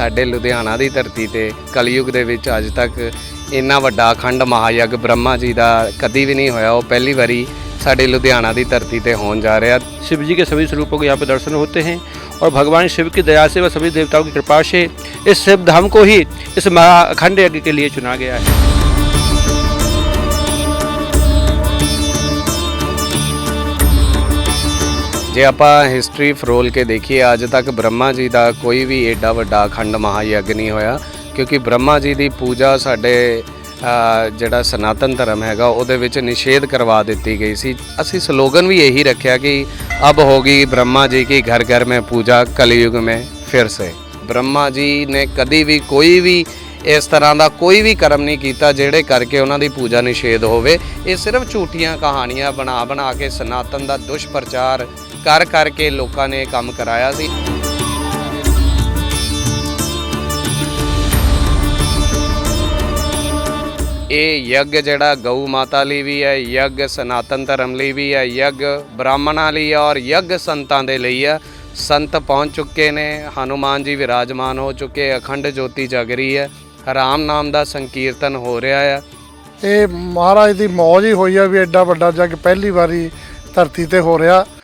ਸਾਡੇ ਲੁਧਿਆਣਾ ਦੀ ਧਰਤੀ ਤੇ ਕਲਯੁਗ ਦੇ ਵਿੱਚ ਅੱਜ ਤੱਕ ਇੰਨਾ ਵੱਡਾ ਅਖੰਡ ਮਹਾਯਗ ਬ੍ਰਹਮਾ ਜੀ ਦਾ ਕਦੀ ਵੀ ਨਹੀਂ ਹੋਇਆ ਉਹ ਪਹਿਲੀ ਵਾਰੀ ਸਾਡੇ ਲੁਧਿਆਣਾ ਦੀ ਧਰਤੀ ਤੇ ਹੋਣ ਜਾ ਰਿਹਾ शिव जी के सभी स्वरूपों के यहाँ पे दर्शन होते हैं और भगवान शिव की दया से व सभी देवताओं की कृपा से इस शिव धाम को ही इस महाअखंड यज्ञ के लिए चुना गया है ਜੇ ਆਪਾਂ ਹਿਸਟਰੀ ਫਰੋਲ ਕੇ ਦੇਖੀਏ, ਅੱਜ ਤੱਕ ਬ੍ਰਹਮਾ ਜੀ ਦਾ ਕੋਈ ਵੀ ਏਡਾ ਵੱਡਾ ਅਖੰਡ ਮਹਾਯਗ ਨਹੀਂ ਹੋਇਆ, ਕਿਉਂਕਿ ਬ੍ਰਹਮਾ ਜੀ ਦੀ ਪੂਜਾ ਸਾਡੇ ਜਿਹੜਾ ਸਨਾਤਨ ਧਰਮ ਹੈਗਾ, ਉਹਦੇ ਵਿੱਚ ਨਿਸ਼ੇਧ ਕਰਵਾ ਦਿੱਤੀ ਗਈ ਸੀ। ਅਸੀਂ ਸਲੋਗਨ ਵੀ ਇਹੀ ਰੱਖਿਆ ਕਿ ਅਬ ਹੋਗੀ ਬ੍ਰਹਮਾ ਜੀ ਕੀ ਘਰ ਘਰ ਮੇ ਪੂਜਾ, ਕਲਯੁਗ ਮੇ ਫਿਰ ਸੇ। ਬ੍ਰਹਮਾ ਜੀ ਨੇ ਕਦੀ ਵੀ ਕੋਈ ਵੀ ਇਸ ਤਰ੍ਹਾਂ ਦਾ ਕੋਈ ਵੀ ਕਰਮ ਨਹੀਂ ਕੀਤਾ ਜਿਹੜੇ ਕਰਕੇ ਉਹਨਾਂ ਦੀ ਪੂਜਾ ਨਿਸ਼ੇਧ ਹੋਵੇ। ਇਹ ਸਿਰਫ ਝੂਠੀਆਂ ਕਹਾਣੀਆਂ ਬਣਾ ਬਣਾ ਕੇ ਸਨਾਤਨ ਦਾ ਦੁਸ਼ਪ੍ਰਚਾਰ ਕਰ ਕਰਕੇ ਲੋਕਾਂ ਨੇ ਕੰਮ ਕਰਾਇਆ ਸੀ। ਇਹ ਯੱਗ ਜਿਹੜਾ ਗਊ ਮਾਤਾ ਲਈ ਵੀ ਹੈ, ਯੱਗ ਸਨਾਤਨ ਧਰਮ ਲਈ ਵੀ ਹੈ, ਯੱਗ ਬ੍ਰਾਹਮਣਾਂ ਲਈ ਹੈ ਔਰ ਯੱਗ ਸੰਤਾਂ ਦੇ ਲਈ ਹੈ। ਸੰਤ ਪਹੁੰਚ ਚੁੱਕੇ ਨੇ, ਹਨੂਮਾਨ ਜੀ ਵਿਰਾਜਮਾਨ ਹੋ ਚੁੱਕੇ, ਅਖੰਡ ਜੋਤੀ ਜਗ ਰਹੀ ਹੈ। ਰਾਮ ਨਾਮ ਦਾ ਸੰਕੀਰਤਨ ਹੋ ਰਿਹਾ ਆ। ਇਹ ਮਹਾਰਾਜ ਦੀ ਮੌਜ ਹੀ ਹੋਈ ਆ ਵੀ ਐਡਾ ਵੱਡਾ ਜੱਗ ਪਹਿਲੀ ਵਾਰੀ ਧਰਤੀ ਤੇ ਹੋ ਰਿਹਾ।